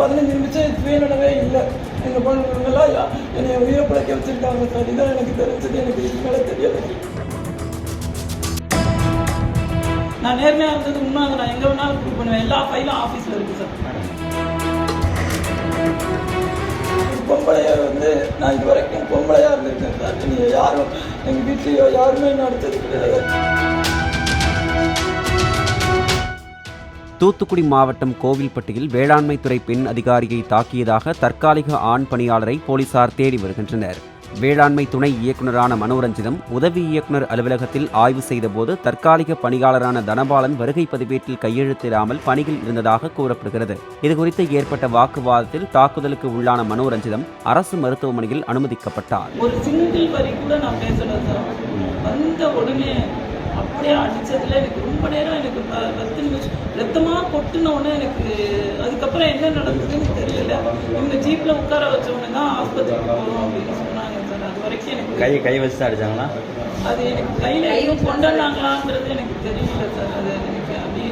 பதினஞ்சு நிமிஷம் சுயநலவே இல்லை. எங்கள் பொண்ணுங்களாம் என்னை உயிரை பிழைக்க வச்சுருக்காங்க சார். இதான் எனக்கு தெரிஞ்சது எனக்கு இதுக்கு மேலே தெரியல நான் நேர்மையாக இருந்தது உண்மை நான் எங்கே வேணாலும் ப்ரூவ் பண்ணுவேன். எல்லா ஃபைலும் ஆஃபீஸில் இருக்குது சார். ஒரு பொம்பளையா வந்து நான் இது வரைக்கும் பொம்பளையா இருந்திருக்கேன் சார். நீங்கள் யாரும் எங்கள் வீட்லேயோ யாருமே என்ன அடிச்சது கிடையாது. தூத்துக்குடி மாவட்டம் கோவில்பட்டியில் வேளாண்மைத்துறை பெண் அதிகாரியை தாக்கியதாக தற்காலிக ஆண் பணியாளரை போலீசார் தேடி வருகின்றனர். வேளாண்மை துணை இயக்குநரான மனோரஞ்சிதம் உதவி இயக்குனர் அலுவலகத்தில் ஆய்வு செய்தபோது தற்காலிக பணியாளரான தனபாலன் வருகை பதிவேட்டில் கையெழுத்திடாமல் பணியில் இருந்ததாக கூறப்படுகிறது. இதுகுறித்து ஏற்பட்ட வாக்குவாதத்தில் தாக்குதலுக்கு உள்ளான மனோரஞ்சிதம் அரசு மருத்துவமனையில் அனுமதிக்கப்பட்டார். அப்படியே? அடிச்சதுல எனக்கு ரொம்ப நேரம் எனக்கு பத்து நிமிஷம் ரத்தமா கொட்டுன உடனே எனக்கு அதுக்கப்புறம் என்ன நடந்ததுன்னு தெரியல. இவங்க ஜீப்ல உட்கார வச்ச உடனே தான் ஆஸ்பத்திரிக்கு போகணும் அப்படின்னு சொன்னாங்க சார். அது வரைக்கும் எனக்கு கை கை வச்சு தான் அடிச்சாங்களா? அது எனக்கு கையில எதுவும் கொண்டு வந்தாங்களான்றது எனக்கு தெரியல சார். அது எனக்கு அப்படி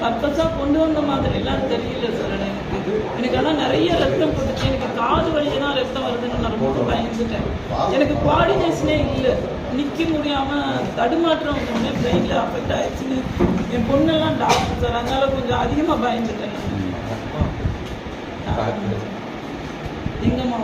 பர்பஸாக கொண்டு வந்த மாதிரிலாம் தெரியல சார் எனக்கு. எனக்கு ஆனால் நிறைய ரத்தம் போட்டுச்சு. எனக்கு காது வழியே தான் ரத்தம் வருதுன்னு நான் ரொம்ப பயந்துட்டேன். எனக்கு கோஆர்டினேஷனே இல்லை. நிற்க முடியாமல் தடுமாற்றம் உடனே பிரெயினில் அஃபெக்ட் ஆயிடுச்சுன்னு என் பொண்ணெல்லாம் டாக்டர் சார். அதனால கொஞ்சம் அதிகமாக பயந்துட்டேன். எங்கம்மா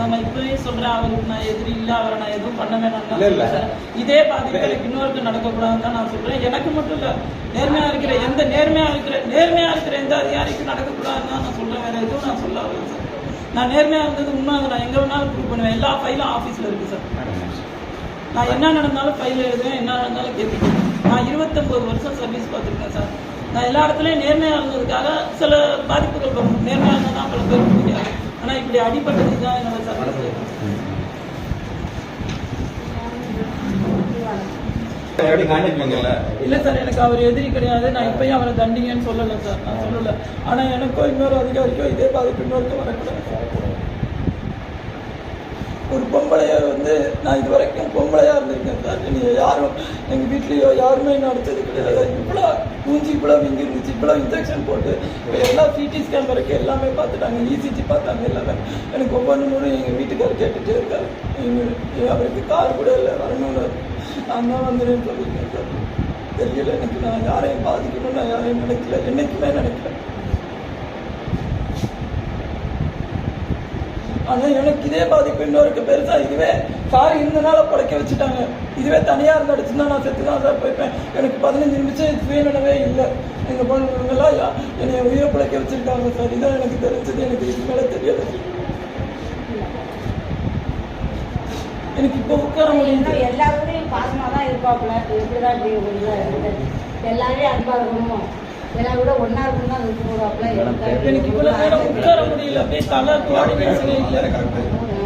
நான் இப்பவே சொல்றேன் அவருக்கு நான் எதிரி இல்ல அவரை நான் எதுவும் பண்ண சொல்றேன். இதே பாதிப்பு எனக்கு இன்னொருக்கு நடக்கக்கூடாதுன்னு தான் நான் சொல்றேன். எனக்கு மட்டும் இல்ல நேர்மையா இருக்கிற எந்த நேர்மையா இருக்கிற நேர்மையா இருக்கிற எந்த அதிகாரிக்கும் நடக்கக்கூடாதுன்னு தான் நான் சொல்றேன். வேற எதுவும் நான் சொல்ல வரல சார். நான் நேர்மையா இருந்தது உண்மை நான் எங்க வேணாலும் ப்ரூவ் பண்ணுவேன். எல்லா ஃபைலும் ஆஃபீஸ்ல இருக்கு சார். நான் என்ன நடந்தாலும் ஃபைல் எழுதுவேன் என்ன நடந்தாலும் கேட்பேன் நான் இருபத்தொம்பது வருஷம் சர்வீஸ் பார்த்துருக்கேன் சார். நான் எல்லா இடத்துலையும் நேர்மையாக இருந்ததுக்காக சில பாதிப்புகள் வரும். நேர்மையாக இருந்தால் தான் பல பேர் முடியாது இப்படி அடிபட்டது தான் இல்லை சார் எனக்கு அவர் எதிரி கிடையாது. நான் இப்பயும் அவரை தண்டிங்கன்னு சொல்லலை சார். நான் சொல்லலை. ஆனால் எனக்கோ இன்னொரு அதிகாரிக்கோ இதே பாதிப்பு இன்னொருக்கும் வரக்கூடாது. ஒரு பொம்பளையா வந்து நான் இது வரைக்கும் பொம்பளையா இருந்திருக்கேன் சார் யாரும் எங்கள் வீட்லேயோ யாருமே என்ன அடிச்சது கிடையாது. இவ்வளோ மூஞ்சி இவ்வளோ இங்கே இருந்துச்சு இவ்வளோ இன்ஜெக்ஷன் போட்டு எல்லா சிடி ஸ்கேன் வரைக்கும் எல்லாமே பார்த்துட்டாங்க. இசிஜி பார்த்தாங்க எல்லாமே. எனக்கு ஒவ்வொன்று முறை எங்கள் வீட்டுக்காரர் கேட்டுகிட்டே இருக்காரு. எங்கள் அவருக்கு கார் கூட இல்லை வரணும்னு. நான் தான் வந்துடுன்னு சொல்லியிருக்கேன் சார் தெரியல எனக்கு நான் யாரையும் பாதிக்கணும் நான் யாரையும் நினைக்கல. என்னைக்குமே நினைக்கிறேன் ஆனா எனக்கு இதே பாதிப்பு இன்னொருக்கு பெருசா இதுவே. சார் இந்த நாள படைக்க வச்சுட்டாங்க. இதுவே தனியா இருந்து அடிச்சுன்னா நான் செத்து தான் சார் போய்ப்பேன் எனக்கு பதினஞ்சு நிமிஷம் சுயநலவே இல்லை. எங்க பொண்ணுங்களாம் என்னை உயிரை பிழைக்க வச்சிருக்காங்க சார். இதான் எனக்கு தெரிஞ்சது. எனக்கு இதுக்கு மேல தெரியல எனக்கு இப்போ உட்கார முடியுது. இன்னும் எல்லாருடையும் பாசமாக தான் இருப்பாப்புல. எப்படிதான் இப்படி ஒரு இதா இருக்குது எல்லாரையும் அன்பாக இருக்கணும் எல்லாரும் கூட ஒன்றா இருக்கணும் தான் போடுவாப்புல எனக்கு இவ்வளவு நேரம் உட்கார முடியல அப்படியே தலை கோஆர்டினேஷனே இல்லை ஆ.